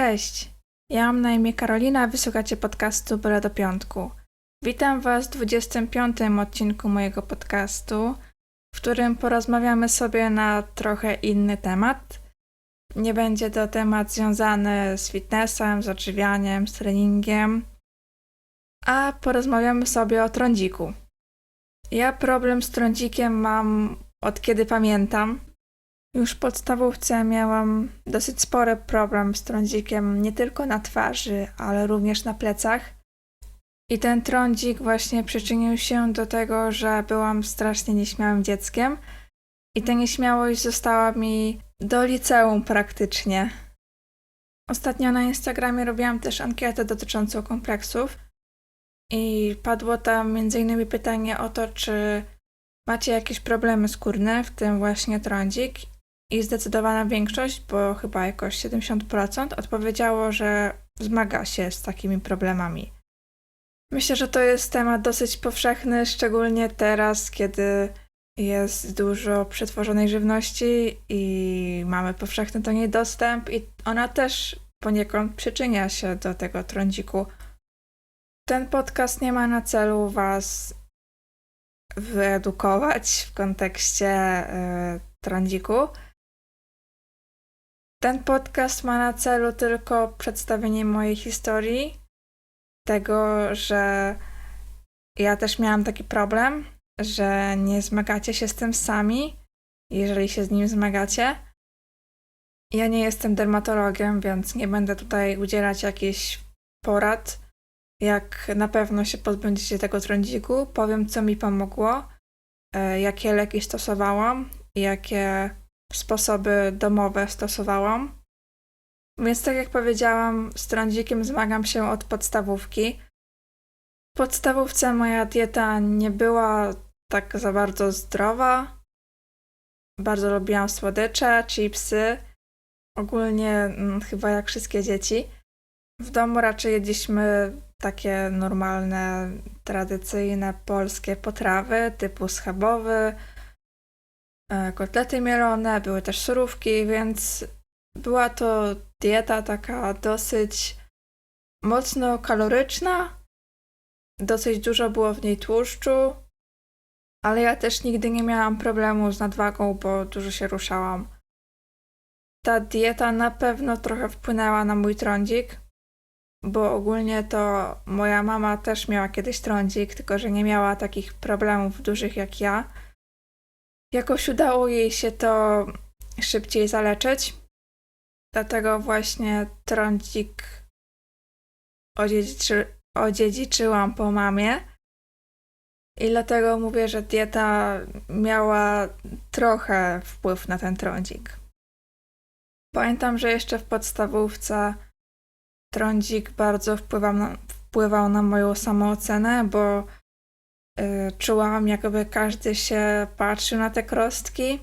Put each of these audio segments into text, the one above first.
Cześć, ja mam na imię Karolina, wysłuchacie podcastu Byle do Piątku. Witam Was w 25. odcinku mojego podcastu, w którym porozmawiamy sobie na trochę inny temat. Nie będzie to temat związany z fitnessem, z odżywianiem, z treningiem, a porozmawiamy sobie o trądziku. Ja problem z trądzikiem mam od kiedy pamiętam. Już w podstawówce miałam dosyć spory problem z trądzikiem, nie tylko na twarzy, ale również na plecach. I ten trądzik właśnie przyczynił się do tego, że byłam strasznie nieśmiałym dzieckiem. I ta nieśmiałość została mi do liceum praktycznie. Ostatnio na Instagramie robiłam też ankietę dotyczącą kompleksów. I padło tam m.in. pytanie o to, czy macie jakieś problemy skórne, w tym właśnie trądzik. I zdecydowana większość, bo chyba jakoś 70%, odpowiedziało, że zmaga się z takimi problemami. Myślę, że to jest temat dosyć powszechny, szczególnie teraz, kiedy jest dużo przetworzonej żywności i mamy powszechny do niej dostęp, i ona też poniekąd przyczynia się do tego trądziku. Ten podcast nie ma na celu Was wyedukować w kontekście y, trądziku. Ten podcast ma na celu tylko przedstawienie mojej historii, tego, że ja też miałam taki problem, że nie zmagacie się z tym sami, jeżeli się z nim zmagacie. Ja nie jestem dermatologiem, więc nie będę tutaj udzielać jakichś porad, jak na pewno się pozbędziecie tego trądziku. Powiem, co mi pomogło, e, jakie leki stosowałam, jakie sposoby domowe stosowałam. Więc tak jak powiedziałam, z trądzikiem zmagam się od podstawówki. W podstawówce moja dieta nie była tak za bardzo zdrowa. Bardzo lubiłam słodycze, chipsy. Ogólnie mm, chyba jak wszystkie dzieci. W domu raczej jedliśmy takie normalne, tradycyjne polskie potrawy typu schabowy, kotlety mielone, były też surówki, więc była to dieta taka dosyć mocno kaloryczna. Dosyć dużo było w niej tłuszczu, ale ja też nigdy nie miałam problemu z nadwagą, bo dużo się ruszałam. Ta dieta na pewno trochę wpłynęła na mój trądzik, bo ogólnie to moja mama też miała kiedyś trądzik, tylko że nie miała takich problemów dużych jak ja. Jakoś udało jej się to szybciej zaleczyć. Dlatego właśnie trądzik odziedziczy, odziedziczyłam po mamie. I dlatego mówię, że dieta miała trochę wpływ na ten trądzik. Pamiętam, że jeszcze w podstawówce trądzik bardzo wpływał na, wpływał na moją samoocenę, bo czułam, jakby każdy się patrzył na te krostki.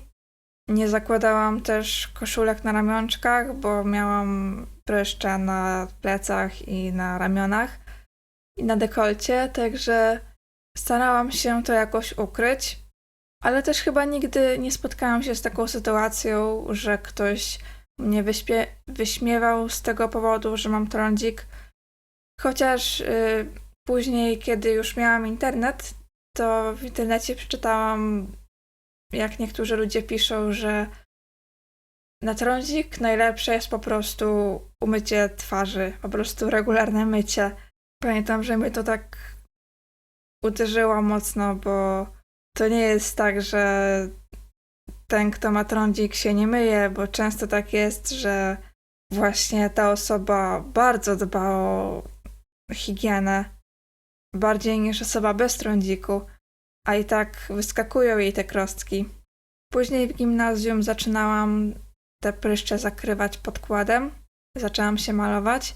Nie zakładałam też koszulek na ramionczkach, bo miałam pryszcze na plecach i na ramionach i na dekolcie, także starałam się to jakoś ukryć. Ale też chyba nigdy nie spotkałam się z taką sytuacją, że ktoś mnie wyśmiewał z tego powodu, że mam trądzik. Chociaż y, później, kiedy już miałam internet, to w internecie przeczytałam, jak niektórzy ludzie piszą, że na trądzik najlepsze jest po prostu umycie twarzy, po prostu regularne mycie. Pamiętam, że mnie to tak uderzyło mocno, bo to nie jest tak, że ten, kto ma trądzik, się nie myje, bo często tak jest, że właśnie ta osoba bardzo dba o higienę, bardziej niż osoba bez trądziku, a i tak wyskakują jej te krostki. Później w gimnazjum zaczynałam te pryszcze zakrywać podkładem, zaczęłam się malować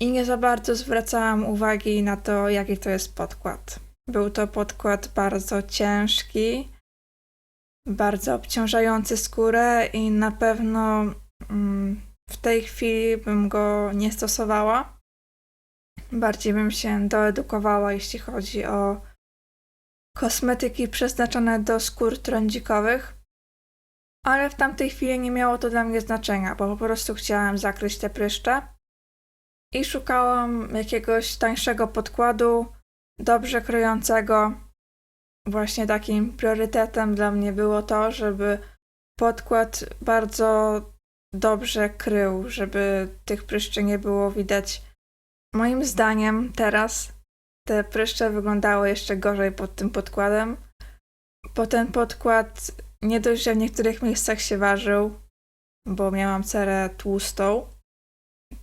i nie za bardzo zwracałam uwagi na to, jaki to jest podkład. Był to podkład bardzo ciężki, bardzo obciążający skórę i na pewno mm, w tej chwili bym go nie stosowała. Bardziej bym się doedukowała, jeśli chodzi o kosmetyki przeznaczone do skór trądzikowych. Ale w tamtej chwili nie miało to dla mnie znaczenia, bo po prostu chciałam zakryć te pryszcze. i szukałam jakiegoś tańszego podkładu, dobrze kryjącego. Właśnie takim priorytetem dla mnie było to, żeby podkład bardzo dobrze krył, żeby tych pryszczy nie było widać. Moim zdaniem teraz te pryszcze wyglądały jeszcze gorzej pod tym podkładem, bo ten podkład nie dość, że w niektórych miejscach się ważył, bo miałam cerę tłustą,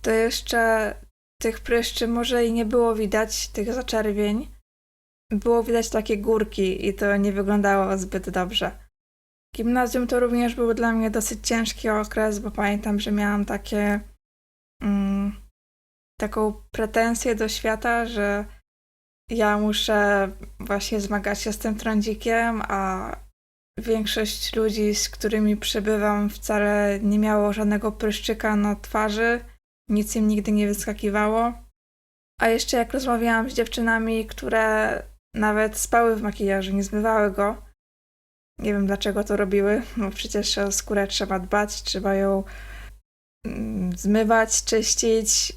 to jeszcze tych pryszczy może i nie było widać, tych zaczerwień. Było widać takie górki i to nie wyglądało zbyt dobrze. Gimnazjum to również był dla mnie dosyć ciężki okres, bo pamiętam, że miałam takie mm, taką pretensję do świata, że ja muszę właśnie zmagać się z tym trądzikiem, a większość ludzi, z którymi przebywam, wcale nie miało żadnego pryszczyka na twarzy, nic im nigdy nie wyskakiwało. A jeszcze jak rozmawiałam z dziewczynami, które nawet spały w makijażu, nie zmywały go, nie wiem dlaczego to robiły, bo przecież o skórę trzeba dbać, trzeba ją mm, zmywać, czyścić,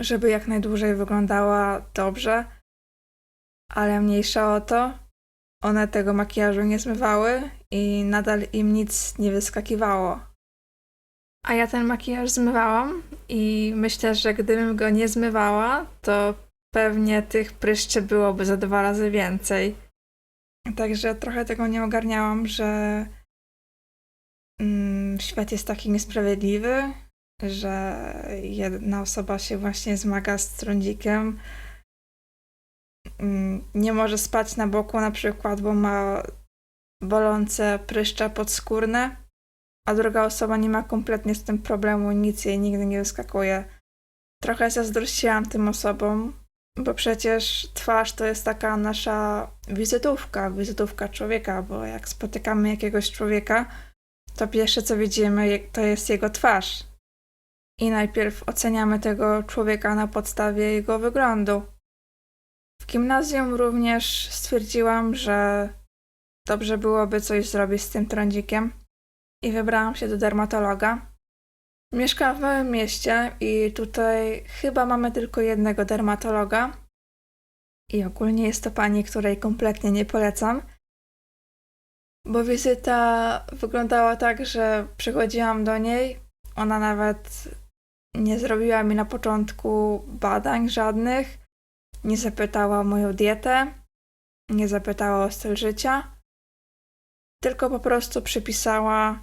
żeby jak najdłużej wyglądała dobrze. Ale mniejsza o to, one tego makijażu nie zmywały i nadal im nic nie wyskakiwało. A ja ten makijaż zmywałam i myślę, że gdybym go nie zmywała, to pewnie tych pryszczy byłoby za dwa razy więcej. Także trochę tego nie ogarniałam, że mm, świat jest taki niesprawiedliwy, że jedna osoba się właśnie zmaga z trądzikiem, nie może spać na boku na przykład, bo ma bolące pryszcze podskórne, a druga osoba nie ma kompletnie z tym problemu, nic jej nigdy nie wyskakuje. Trochę zazdrościłam tym osobom, bo przecież twarz to jest taka nasza wizytówka, wizytówka człowieka, bo jak spotykamy jakiegoś człowieka, to pierwsze co widzimy to jest jego twarz. I najpierw oceniamy tego człowieka na podstawie jego wyglądu. W gimnazjum również stwierdziłam, że dobrze byłoby coś zrobić z tym trądzikiem i wybrałam się do dermatologa. Mieszkam w małym mieście i tutaj chyba mamy tylko jednego dermatologa. I ogólnie jest to pani, której kompletnie nie polecam. Bo wizyta wyglądała tak, że przychodziłam do niej. Ona nawet nie zrobiła mi na początku badań żadnych. Nie zapytała o moją dietę. Nie zapytała o styl życia. Tylko po prostu przypisała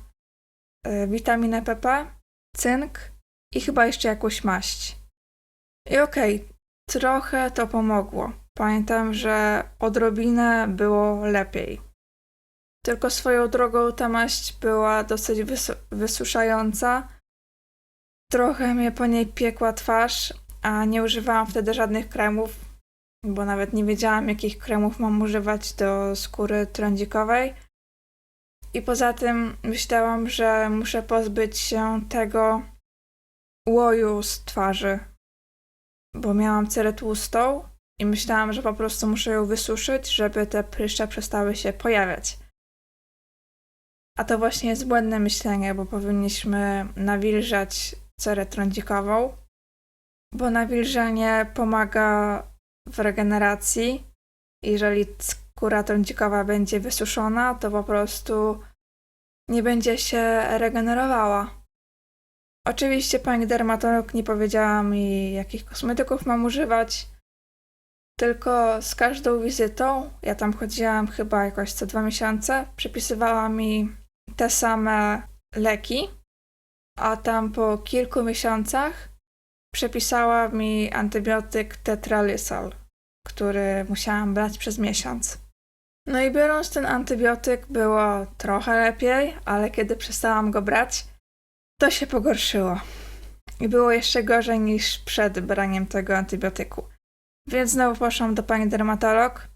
y, witaminę PP cynk i chyba jeszcze jakąś maść. I okej, okay, trochę to pomogło. Pamiętam, że odrobinę było lepiej. Tylko swoją drogą ta maść była dosyć wys- wysuszająca. Trochę mnie po niej piekła twarz, a nie używałam wtedy żadnych kremów, bo nawet nie wiedziałam, jakich kremów mam używać do skóry trądzikowej. I poza tym myślałam, że muszę pozbyć się tego łoju z twarzy, bo miałam cerę tłustą i myślałam, że po prostu muszę ją wysuszyć, żeby te pryszcze przestały się pojawiać. A to właśnie jest błędne myślenie, bo powinniśmy nawilżać cerę trądzikową, bo nawilżenie pomaga w regeneracji. Jeżeli skóra trądzikowa będzie wysuszona, to po prostu nie będzie się regenerowała. Oczywiście pani dermatolog nie powiedziała mi, jakich kosmetyków mam używać, tylko z każdą wizytą, ja tam chodziłam chyba jakoś co dwa miesiące, przypisywała mi te same leki, a tam po kilku miesiącach przepisała mi antybiotyk tetralysal, który musiałam brać przez miesiąc. No i biorąc ten antybiotyk było trochę lepiej, ale kiedy przestałam go brać, to się pogorszyło. I było jeszcze gorzej niż przed braniem tego antybiotyku. Więc znowu poszłam do pani dermatolog.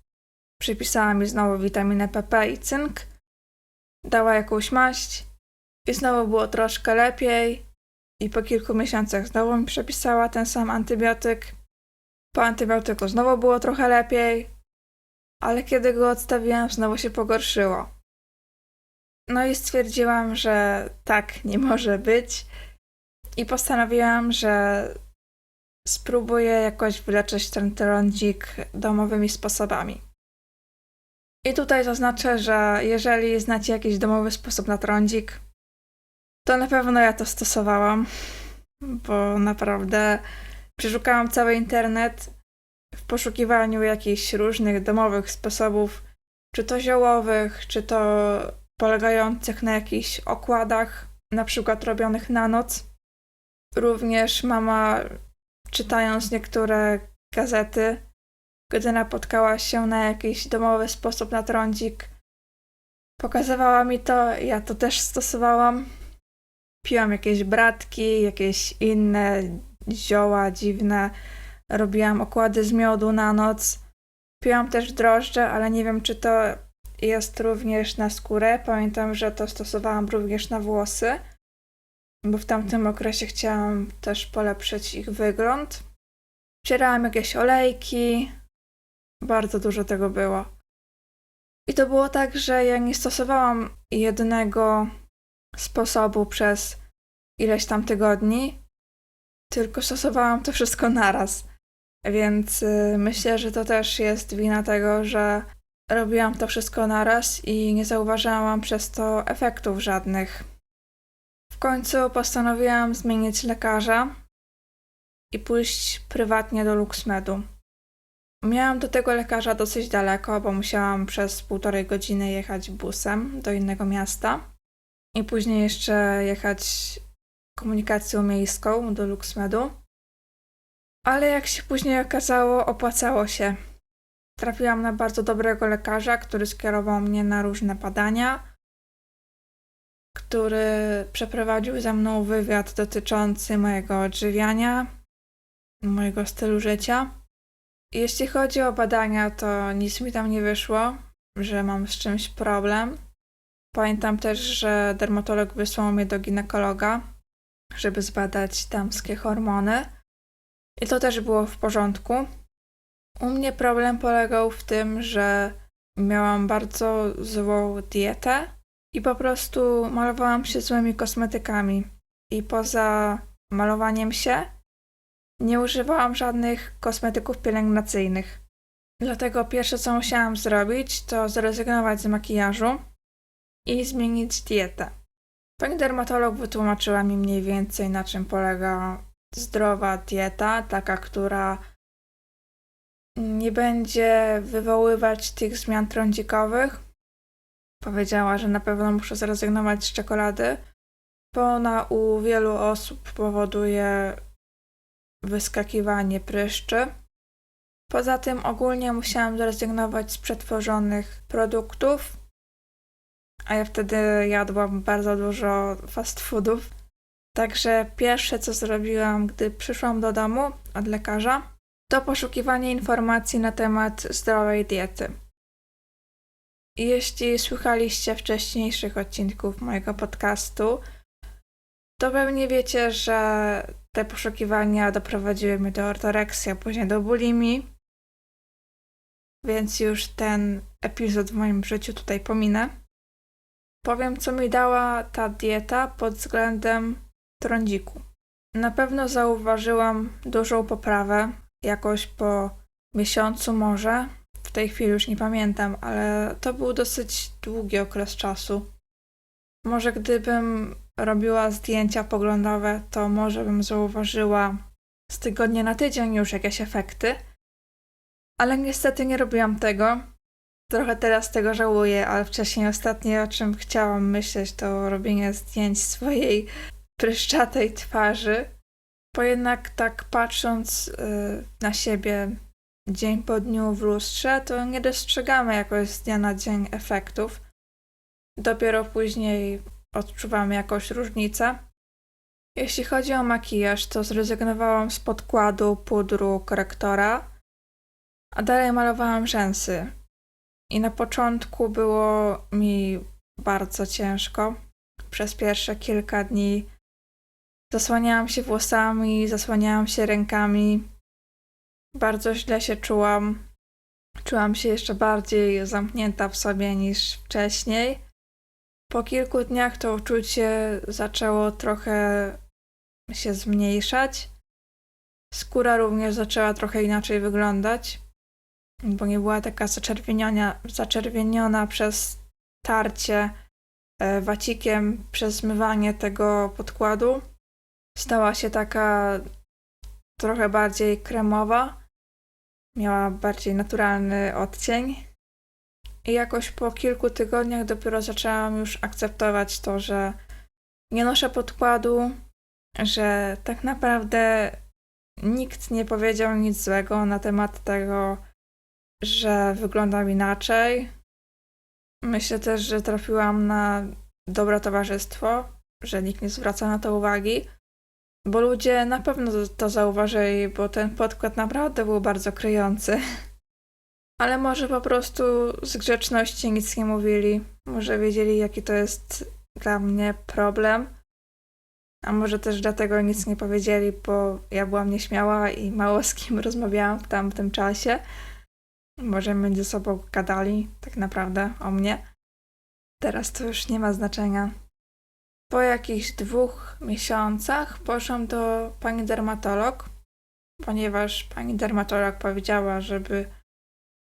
Przypisała mi znowu witaminę PP i cynk. Dała jakąś maść. I znowu było troszkę lepiej. I po kilku miesiącach znowu mi przepisała ten sam antybiotyk. Po antybiotyku znowu było trochę lepiej ale kiedy go odstawiłam, znowu się pogorszyło. No i stwierdziłam, że tak nie może być, i postanowiłam, że spróbuję jakoś wyleczyć ten trądzik domowymi sposobami. I tutaj zaznaczę, że jeżeli znacie jakiś domowy sposób na trądzik, to na pewno ja to stosowałam, bo naprawdę przeszukałam cały internet w poszukiwaniu jakichś różnych domowych sposobów, czy to ziołowych, czy to polegających na jakichś okładach, na przykład robionych na noc. Również mama, czytając niektóre gazety, gdy napotkała się na jakiś domowy sposób na trądzik, pokazywała mi to, ja to też stosowałam. Piłam jakieś bratki, jakieś inne zioła dziwne, robiłam okłady z miodu na noc. Piłam też drożdże, ale nie wiem, czy to jest również na skórę. Pamiętam, że to stosowałam również na włosy, bo w tamtym okresie chciałam też polepszyć ich wygląd. Wcierałam jakieś olejki, bardzo dużo tego było. I to było tak, że ja nie stosowałam jednego sposobu przez ileś tam tygodni, tylko stosowałam to wszystko naraz. Więc y, myślę, że to też jest wina tego, że robiłam to wszystko naraz i nie zauważałam przez to efektów żadnych. W końcu postanowiłam zmienić lekarza i pójść prywatnie do Luxmedu. Miałam do tego lekarza dosyć daleko, bo musiałam przez półtorej godziny jechać busem do innego miasta i później jeszcze jechać komunikacją miejską do Luxmedu. Ale jak się później okazało, opłacało się. Trafiłam na bardzo dobrego lekarza, który skierował mnie na różne badania, który przeprowadził ze mną wywiad dotyczący mojego odżywiania, mojego stylu życia. Jeśli chodzi o badania, to nic mi tam nie wyszło, że mam z czymś problem. Pamiętam też, że dermatolog wysłał mnie do ginekologa, żeby zbadać damskie hormony. I to też było w porządku. U mnie problem polegał w tym, że miałam bardzo złą dietę i po prostu malowałam się złymi kosmetykami. I poza malowaniem się, nie używałam żadnych kosmetyków pielęgnacyjnych. Dlatego pierwsze co musiałam zrobić, to zrezygnować z makijażu i zmienić dietę. Pani dermatolog wytłumaczyła mi mniej więcej na czym polega zdrowa dieta, taka, która nie będzie wywoływać tych zmian trądzikowych. Powiedziała, że na pewno muszę zrezygnować z czekolady, bo ona u wielu osób powoduje wyskakiwanie pryszczy. Poza tym ogólnie musiałam zrezygnować z przetworzonych produktów, a ja wtedy jadłam bardzo dużo fast foodów. Także pierwsze co zrobiłam, gdy przyszłam do domu od lekarza, to poszukiwanie informacji na temat zdrowej diety. Jeśli słuchaliście wcześniejszych odcinków mojego podcastu, to pewnie wiecie, że te poszukiwania doprowadziły mnie do ortoreksji, a później do bulimii. Więc już ten epizod w moim życiu tutaj pominę. Powiem, co mi dała ta dieta pod względem trądziku. Na pewno zauważyłam dużą poprawę, jakoś po miesiącu może. W tej chwili już nie pamiętam, ale to był dosyć długi okres czasu. Może gdybym robiła zdjęcia poglądowe, to może bym zauważyła z tygodnia na tydzień już jakieś efekty. Ale niestety nie robiłam tego. Trochę teraz tego żałuję, ale wcześniej ostatnie o czym chciałam myśleć to robienie zdjęć swojej pryszczatej twarzy. Bo jednak tak patrząc yy, na siebie dzień po dniu w lustrze, to nie dostrzegamy jakoś z dnia na dzień efektów. Dopiero później odczuwam jakąś różnicę. Jeśli chodzi o makijaż, to zrezygnowałam z podkładu, pudru, korektora, a dalej malowałam rzęsy. I na początku było mi bardzo ciężko. Przez pierwsze kilka dni zasłaniałam się włosami, zasłaniałam się rękami. Bardzo źle się czułam. Czułam się jeszcze bardziej zamknięta w sobie niż wcześniej. Po kilku dniach to uczucie zaczęło trochę się zmniejszać. Skóra również zaczęła trochę inaczej wyglądać, bo nie była taka zaczerwieniona, zaczerwieniona przez tarcie e, wacikiem, przez zmywanie tego podkładu. Stała się taka trochę bardziej kremowa. Miała bardziej naturalny odcień. I jakoś po kilku tygodniach dopiero zaczęłam już akceptować to, że nie noszę podkładu, że tak naprawdę nikt nie powiedział nic złego na temat tego, że wyglądam inaczej. Myślę też, że trafiłam na dobre towarzystwo, że nikt nie zwraca na to uwagi, bo ludzie na pewno to, to zauważyli, bo ten podkład naprawdę był bardzo kryjący. Ale może po prostu z grzeczności nic nie mówili. Może wiedzieli, jaki to jest dla mnie problem. A może też dlatego nic nie powiedzieli, bo ja byłam nieśmiała i mało z kim rozmawiałam w tamtym czasie. Może między sobą gadali tak naprawdę o mnie. Teraz to już nie ma znaczenia. Po jakichś dwóch miesiącach poszłam do pani dermatolog, ponieważ pani dermatolog powiedziała, żeby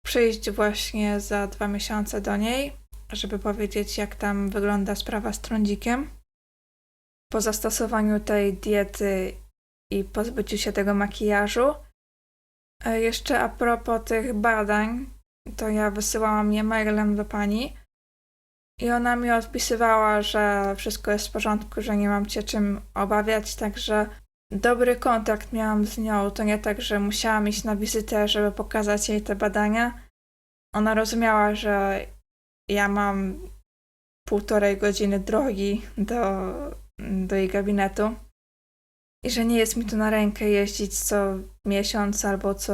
przyjść właśnie za dwa miesiące do niej, żeby powiedzieć, jak tam wygląda sprawa z trądzikiem. Po zastosowaniu tej diety i pozbyciu się tego makijażu. E, Jeszcze a propos tych badań, to ja wysyłałam je mailem do pani i ona mi odpisywała, że wszystko jest w porządku, że nie mam się czym obawiać, także dobry kontakt miałam z nią. To nie tak, że musiałam iść na wizytę, żeby pokazać jej te badania. Ona rozumiała, że ja mam półtorej godziny drogi do, do jej gabinetu i że nie jest mi to na rękę jeździć co miesiąc albo co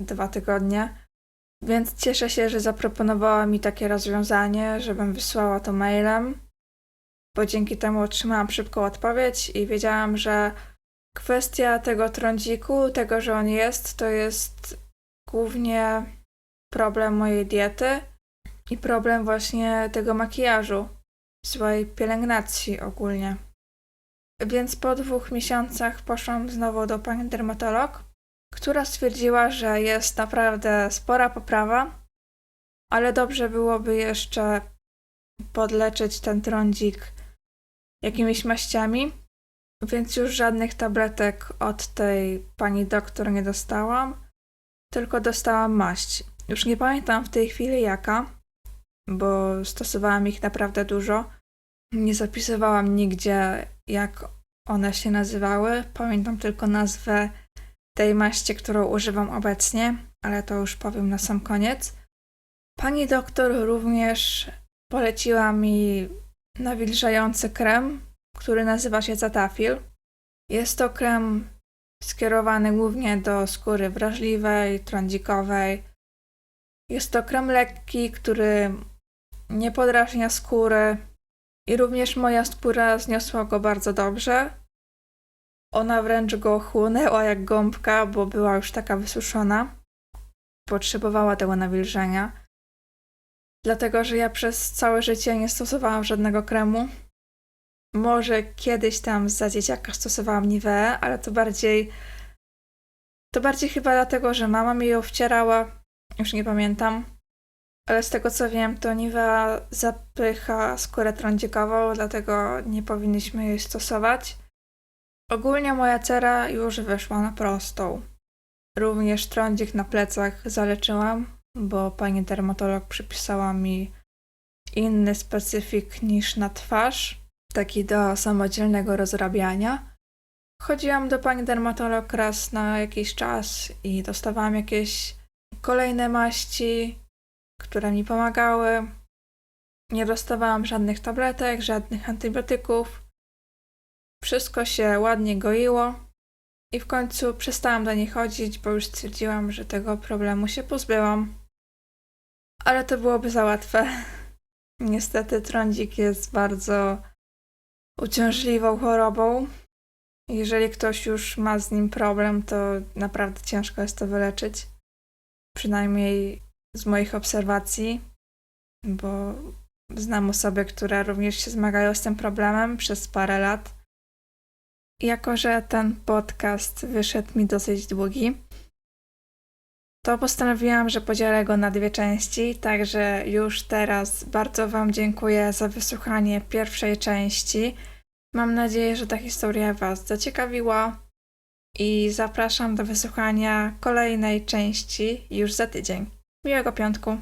dwa tygodnie. Więc cieszę się, że zaproponowała mi takie rozwiązanie, żebym wysłała to mailem, bo dzięki temu otrzymałam szybką odpowiedź i wiedziałam, że kwestia tego trądziku, tego, że on jest, to jest głównie problem mojej diety i problem właśnie tego makijażu, złej pielęgnacji ogólnie. Więc po dwóch miesiącach poszłam znowu do pani dermatolog, która stwierdziła, że jest naprawdę spora poprawa, ale dobrze byłoby jeszcze podleczyć ten trądzik jakimiś maściami, więc już żadnych tabletek od tej pani doktor nie dostałam, tylko dostałam maść. Już nie pamiętam w tej chwili jaka, bo stosowałam ich naprawdę dużo. Nie zapisywałam nigdzie, jak one się nazywały. Pamiętam tylko nazwę tej maści, którą używam obecnie, ale to już powiem na sam koniec. Pani doktor również poleciła mi nawilżający krem, który nazywa się Zatafil. Jest to krem skierowany głównie do skóry wrażliwej, trądzikowej. Jest to krem lekki, który nie podrażnia skóry i również moja skóra zniosła go bardzo dobrze. Ona wręcz go chłonęła jak gąbka, bo była już taka wysuszona. Potrzebowała tego nawilżenia. Dlatego, że ja przez całe życie nie stosowałam żadnego kremu. Może kiedyś tam za dzieciaka stosowałam Nivea, ale to bardziej to bardziej chyba dlatego, że mama mi ją wcierała. Już nie pamiętam. Ale z tego co wiem, to Nivea zapycha skórę trądzikową, dlatego nie powinniśmy jej stosować. Ogólnie moja cera już wyszła na prostą. Również trądzik na plecach zaleczyłam, bo pani dermatolog przypisała mi inny specyfik niż na twarz, taki do samodzielnego rozrabiania. Chodziłam do pani dermatolog raz na jakiś czas i dostawałam jakieś kolejne maści, które mi pomagały. Nie dostawałam żadnych tabletek, żadnych antybiotyków. Wszystko się ładnie goiło i w końcu przestałam do niej chodzić, bo już stwierdziłam, że tego problemu się pozbyłam. Ale to byłoby za łatwe. Niestety trądzik jest bardzo uciążliwą chorobą. Jeżeli ktoś już ma z nim problem, to naprawdę ciężko jest to wyleczyć. Przynajmniej z moich obserwacji, bo znam osoby, które również się zmagają z tym problemem przez parę lat. jako że ten podcast wyszedł mi dosyć długi, to postanowiłam, że podzielę go na dwie części, także już teraz bardzo Wam dziękuję za wysłuchanie pierwszej części. Mam nadzieję, że ta historia Was zaciekawiła i zapraszam do wysłuchania kolejnej części już za tydzień. Miłego piątku!